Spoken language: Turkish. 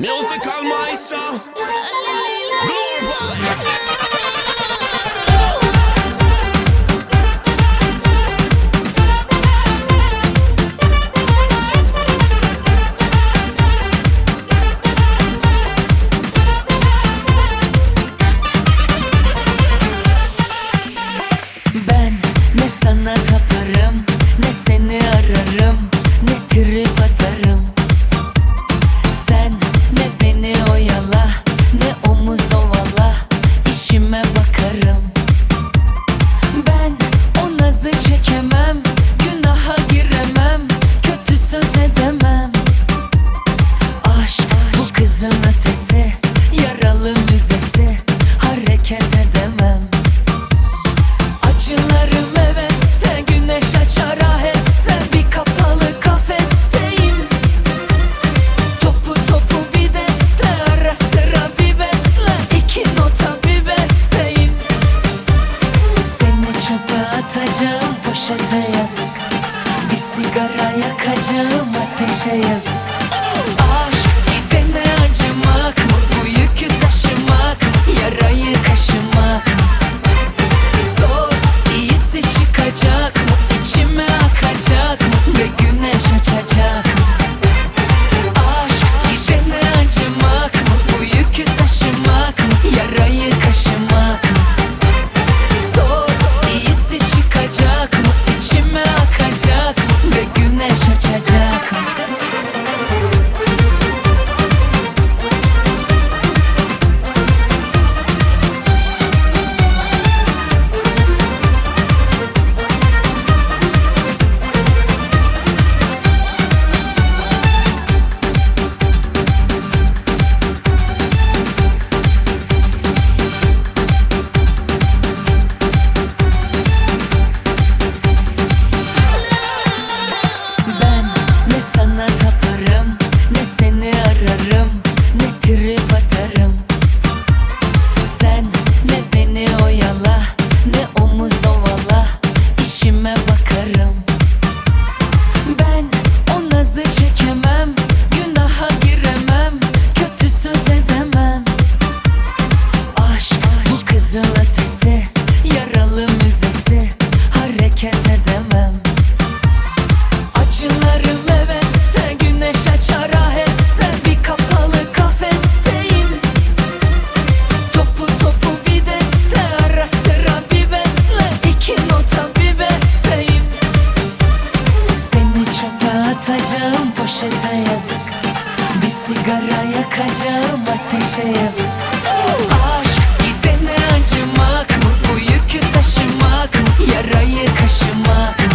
Musical maestro. Glorify. Sigara yakacağım ateşe yazık. Aşk gidene acımak Bu yükü taşımak Yarayı kaşımak Sigara yakacağım ateşe yazıp Aşk gidene acımak mı? Bu yükü taşımak mı? Yarayı kaşımak mı?